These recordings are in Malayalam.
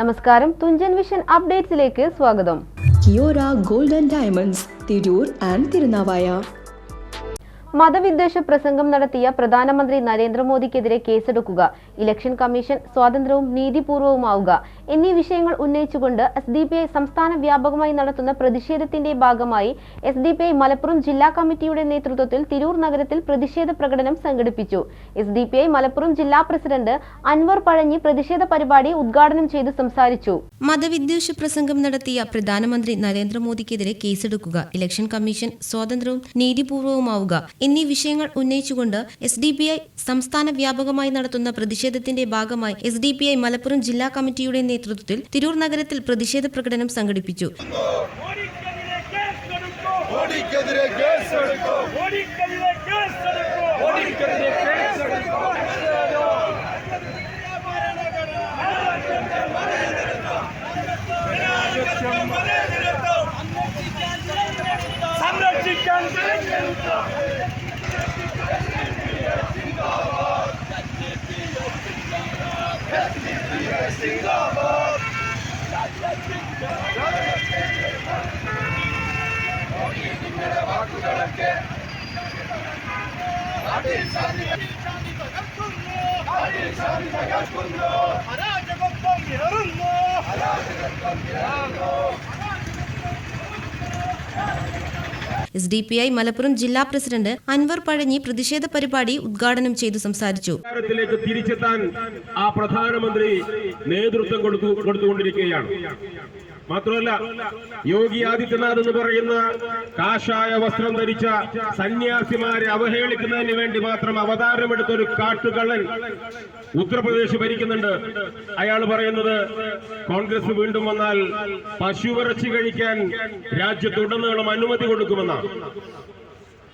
നമസ്കാരം തുഞ്ചൻ വിഷൻ അപ്ഡേറ്റ്സിലേക്ക് സ്വാഗതം. Kiyora gold and diamonds Tirur and Thirunavaya. മതവിദ്വേഷ പ്രസംഗം നടത്തിയ പ്രധാനമന്ത്രി നരേന്ദ്രമോദിക്കെതിരെ കേസെടുക്കുക ഇലക്ഷൻ കമ്മീഷൻ സ്വാതന്ത്ര്യവും നീതിപൂർവവുമാവുക എന്നീ വിഷയങ്ങൾ ഉന്നയിച്ചുകൊണ്ട് എസ് ഡി പി ഐ സംസ്ഥാന വ്യാപകമായി നടത്തുന്ന പ്രതിഷേധത്തിന്റെ ഭാഗമായി S D P I Malappuram ജില്ലാ കമ്മിറ്റിയുടെ നേതൃത്വത്തിൽ തിരൂർ നഗരത്തിൽ പ്രതിഷേധ പ്രകടനം സംഘടിപ്പിച്ചു. S D P I Malappuram ജില്ലാ പ്രസിഡന്റ് അൻവർ പഴഞ്ഞി പ്രതിഷേധ പരിപാടി ഉദ്ഘാടനം ചെയ്ത് സംസാരിച്ചു. മതവിദ്വേഷ പ്രസംഗം നടത്തിയ പ്രധാനമന്ത്രി നരേന്ദ്രമോദിക്കെതിരെ കേസെടുക്കുക ഇലക്ഷൻ കമ്മീഷൻ സ്വാതന്ത്ര്യവും നീതിപൂർവവുമാവുക എന്നീ വിഷയങ്ങൾ ഉന്നയിച്ചുകൊണ്ട് എസ് ഡി പി ഐ സംസ്ഥാന വ്യാപകമായി നടത്തുന്ന പ്രതിഷേധത്തിന്റെ ഭാഗമായി S D P I Malappuram ജില്ലാ കമ്മിറ്റിയുടെ നേതൃത്വത്തിൽ തിരൂർ നഗരത്തിൽ പ്രതിഷേധ പ്രകടനം സംഘടിപ്പിച്ചു. ഓടിക്കെതിരെ കേസ് എടുക്കും ഓടിക്കെതിരെ കേസ് എടുക്കും ഓടിക്കെതിരെ case അരാജകത്വം S D P I Malappuram ജില്ലാ പ്രസിഡന്റ് അൻവർ പഴഞ്ഞി പ്രതിഷേധ പരിപാടി ഉദ്ഘാടനം ചെയ്തു സംസാരിച്ചു. തിരിച്ചെത്താൻ ആ പ്രധാനമന്ത്രി നേതൃത്വം കൊടുത്തു കൊടുത്തുകൊണ്ടിരിക്കുകയാണ്. മാത്രമല്ല യോഗി ആദിത്യനാഥ് എന്ന് പറയുന്ന കാഷായ വസ്ത്രം ധരിച്ച സന്യാസിമാരെ അവഹേളിക്കുന്നതിന് വേണ്ടി മാത്രം അവതാരമെടുത്ത ഒരു കാട്ടുകള്ളൻ ഉത്തർപ്രദേശ് ഭരിക്കുന്നുണ്ട്. അയാൾ പറയുന്നത് കോൺഗ്രസ് വീണ്ടും വന്നാൽ പശുവിറച്ചി കഴിക്കാൻ രാജ്യത്തുടനീളം അനുമതി കൊടുക്കുമെന്നാണ്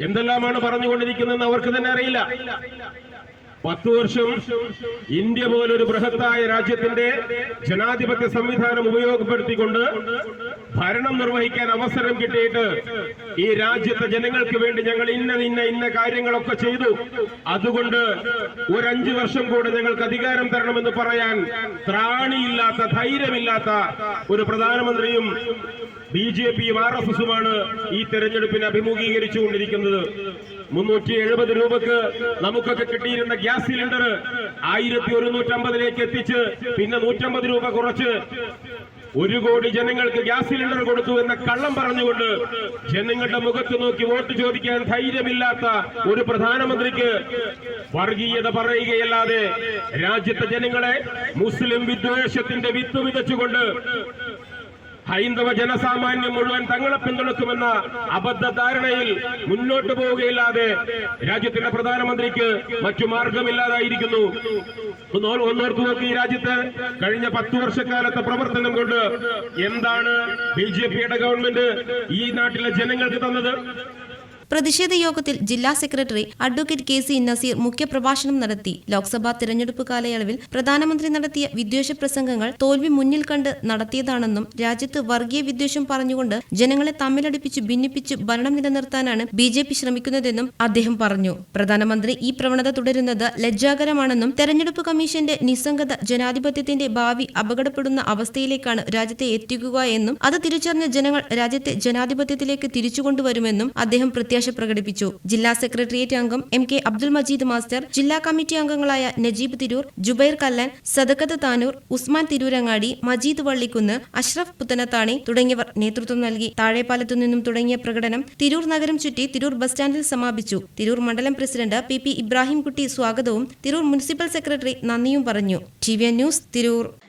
എന്തെല്ലാമാണ് പറഞ്ഞുകൊണ്ടിരിക്കുന്നതെന്ന് അവർക്ക് തന്നെ അറിയില്ല. പത്തു വർഷം ഇന്ത്യ പോലൊരു ബൃഹത്തായ രാജ്യത്തിന്റെ ജനാധിപത്യ സംവിധാനം ഉപയോഗപ്പെടുത്തിക്കൊണ്ട് ഭരണം നിർവഹിക്കാൻ അവസരം കിട്ടിയിട്ട് ഈ രാജ്യത്തെ ജനങ്ങൾക്ക് വേണ്ടി ഞങ്ങൾ ഇന്ന ഇന്ന ഇന്ന കാര്യങ്ങളൊക്കെ ചെയ്തു. അതുകൊണ്ട് ഒരു അഞ്ചു വർഷം കൂടെ ഞങ്ങൾക്ക് അധികാരം തരണമെന്ന് പറയാൻ ത്രാണിയില്ലാത്ത ധൈര്യമില്ലാത്ത ഒരു പ്രധാനമന്ത്രിയും ബി ജെ പിയും ആർ എസ് എസുമാണ് ഈ തെരഞ്ഞെടുപ്പിനെ അഭിമുഖീകരിച്ചുകൊണ്ടിരിക്കുന്നത്. മുന്നൂറ്റി എഴുപത് രൂപക്ക് നമുക്കൊക്കെ കിട്ടിയിരുന്ന ഗ്യാസ് സിലിണ്ടർ ആയിരത്തി ഒരുന്നൂറ്റമ്പതിലേക്ക് എത്തിച്ച് പിന്നെ നൂറ്റമ്പത് രൂപ കുറച്ച്. ഒരു കോടി ജനങ്ങൾക്ക് ഗ്യാസ് സിലിണ്ടർ കൊടുത്തു എന്ന കള്ളം പറഞ്ഞുകൊണ്ട് ജനങ്ങളുടെ മുഖത്ത് നോക്കി വോട്ട് ചോദിക്കാൻ ധൈര്യമില്ലാത്ത ഒരു പ്രധാനമന്ത്രിക്ക് വർഗീയത പറയുകയല്ലാതെ രാജ്യത്തെ ജനങ്ങളെ മുസ്ലിം വിദ്വേഷത്തിന്റെ വിത്ത് വിതച്ചുകൊണ്ട് ഹൈന്ദവ ജനസാമാന്യം മുഴുവൻ തങ്ങളെ പിന്തുണക്കുമെന്ന അബദ്ധ ധാരണയിൽ മുന്നോട്ട് പോവുകയില്ലാതെ രാജ്യത്തിന്റെ പ്രധാനമന്ത്രിക്ക് മറ്റു മാർഗമില്ലാതായിരിക്കുന്നു. ഒന്നോർത്തു നോക്കി ഈ രാജ്യത്ത് കഴിഞ്ഞ പത്തു വർഷക്കാലത്തെ പ്രവർത്തനം കൊണ്ട് എന്താണ് ബി ജെ പിയുടെ ഗവൺമെന്റ് ഈ നാട്ടിലെ ജനങ്ങൾക്ക് തന്നത്? പ്രതിഷേധ യോഗത്തിൽ ജില്ലാ secretary advocate K C Naseer മുഖ്യപ്രഭാഷണം നടത്തി. ലോക്സഭാ തിരഞ്ഞെടുപ്പ് കാലയളവിൽ പ്രധാനമന്ത്രി നടത്തിയ വിദ്വേഷ പ്രസംഗങ്ങൾ തോൽവി മുന്നിൽ കണ്ട് നടത്തിയതാണെന്നും രാജ്യത്ത് വർഗീയ വിദ്വേഷം പറഞ്ഞുകൊണ്ട് ജനങ്ങളെ തമ്മിലടിപ്പിച്ച് ഭിന്നിപ്പിച്ച് ഭരണം നിലനിർത്താനാണ് ബി ജെ പി ശ്രമിക്കുന്നതെന്നും അദ്ദേഹം പറഞ്ഞു. പ്രധാനമന്ത്രി ഈ പ്രവണത തുടരുന്നത് ലജ്ജാകരമാണെന്നും തെരഞ്ഞെടുപ്പ് കമ്മീഷന്റെ നിസ്സംഗത ജനാധിപത്യത്തിന്റെ ഭാവി അപകടപ്പെടുന്ന അവസ്ഥയിലേക്കാണ് രാജ്യത്തെ എത്തിക്കുക എന്നും അത് തിരിച്ചറിഞ്ഞ ജനങ്ങൾ രാജ്യത്തെ ജനാധിപത്യത്തിലേക്ക് തിരിച്ചുകൊണ്ടുവരുമെന്നും അദ്ദേഹം പ്രത്യാശ പ്രകടിപ്പിച്ചു. ജില്ലാ സെക്രട്ടേറിയറ്റ് അംഗം M K Abdul Majeed master ജില്ലാ കമ്മിറ്റി അംഗങ്ങളായ നജീബ് തിരൂർ ജുബൈർ കല്ലൻ സദക്കത്ത് താനൂർ ഉസ്മാൻ തിരൂരങ്ങാടി മജീദ് വള്ളിക്കുന്ന് അഷ്റഫ് പുത്തനത്താണി തുടങ്ങിയവർ നേതൃത്വം നൽകി. താഴെപ്പാലത്തു നിന്നും തുടങ്ങിയ പ്രകടനം തിരൂർ നഗരം ചുറ്റി തിരൂർ ബസ് സ്റ്റാൻഡിൽ സമാപിച്ചു. തിരൂർ മണ്ഡലം പ്രസിഡന്റ് പി പി ഇബ്രാഹിംകുട്ടി സ്വാഗതവും തിരൂർ മുനിസിപ്പൽ സെക്രട്ടറി നന്ദിയും പറഞ്ഞു. T V news Tirur.